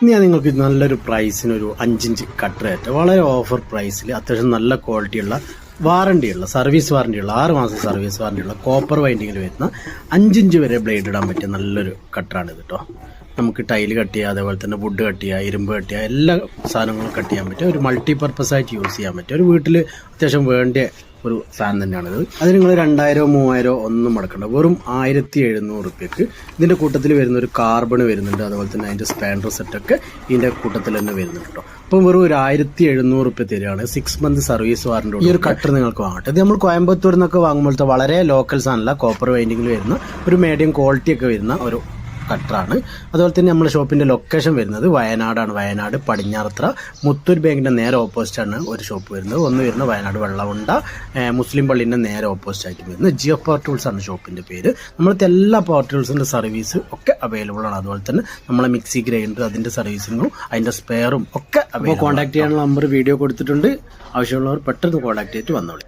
ഞാൻ നിങ്ങൾക്ക് നല്ലൊരു പ്രൈസിന് ഒരു അഞ്ചിഞ്ച് കട്ടറേറ്റ് വളരെ ഓഫർ പ്രൈസിൽ അത്യാവശ്യം നല്ല ക്വാളിറ്റിയുള്ള വാറണ്ടിയുള്ള സർവീസ് വാറണ്ടിയുള്ള ആറ് മാസം സർവീസ് വാറണ്ടിയുള്ള കോപ്പർ വൈൻഡിങ്ങിൽ വരുന്ന അഞ്ചിഞ്ച് വരെ ബ്ലേഡ് ഇടാൻ പറ്റിയ നല്ലൊരു കട്ടറാണ് ഇത് കേട്ടോ നമുക്ക് ടൈൽ കട്ട് ചെയ്യുക അതേപോലെ തന്നെ വുഡ് കട്ട് ചെയ്യുക ഇരുമ്പ് കട്ട് ചെയ്യുക എല്ലാ സാധനങ്ങളും കട്ട് ചെയ്യാൻ പറ്റും ഒരു മൾട്ടി പർപ്പസ് ആയിട്ട് യൂസ് ചെയ്യാൻ പറ്റും ഒരു വീട്ടിൽ അത്യാവശ്യം വേണ്ട ഒരു സാധനം തന്നെയാണിത്. അത് നിങ്ങൾ രണ്ടായിരമോ മൂവായിരമോ ഒന്നും മുടക്കണ്ട. വെറും ആയിരത്തി എഴുന്നൂറ് റുപ്യക്ക് ഇതിന്റെ കൂട്ടത്തിൽ വരുന്ന ഒരു കാർബൺ വരുന്നുണ്ട്. അതുപോലെ തന്നെ അതിന്റെ സ്പാൻഡർ സെറ്റൊക്കെ ഇതിന്റെ കൂട്ടത്തിൽ തന്നെ വരുന്നുണ്ട് കേട്ടോ അപ്പം വെറും ഒരു ആയിരത്തി എഴുന്നൂറ് റുപ്യ തരികയാണ്. സിക്സ് മന്ത് സർവീസ് വാറണ്ടി ഈ ഒരു കട്ടർ നിങ്ങൾക്ക് വാങ്ങട്ടെ. ഇത് നമ്മൾ കോയമ്പത്തൂർ നിന്നൊക്കെ വാങ്ങുമ്പോഴത്തെ വളരെ ലോക്കൽ സാധനമല്ല. കോപ്പർ വൈൻഡിങ്ങിൽ വരുന്ന ഒരു മീഡിയം ക്വാളിറ്റി ഒക്കെ വരുന്ന ഒരു കട്ടറാണ്. അതുപോലെ തന്നെ നമ്മുടെ ഷോപ്പിന്റെ ലൊക്കേഷൻ വരുന്നത് വയനാടാണ്. വയനാട് പടിഞ്ഞാറത്ര. മുത്തൂർ ബാങ്കിന്റെ നേരെ ഓപ്പോസിറ്റ് ആണ് ഒരു ഷോപ്പ് വരുന്നത്. ഒന്ന് വരുന്നത് വയനാട് വെള്ളമുണ്ട മുസ്ലിം പള്ളിന്റെ നേരെ ഓപ്പോസിറ്റ് ആയിട്ട് വരുന്നത്. ജിയോ പവർ ടൂൾസ് ആണ് ഷോപ്പിന്റെ പേര്. നമ്മളത്തെ എല്ലാ പവർ ടൂൾസിന്റെ സർവീസ് ഒക്കെ അവൈലബിൾ ആണ്. അതുപോലെ തന്നെ നമ്മളെ മിക്സി ഗ്രൈൻഡർ അതിന്റെ സർവീസിങ്ങും അതിന്റെ സ്പെയറും ഒക്കെ കോൺടാക്ട് ചെയ്യാനുള്ള നമ്പർ വീഡിയോ കൊടുത്തിട്ടുണ്ട്. ആവശ്യമുള്ളവർ പെട്ടെന്ന് കോൺടാക്ട് ചെയ്തിട്ട് വന്നോളൂ.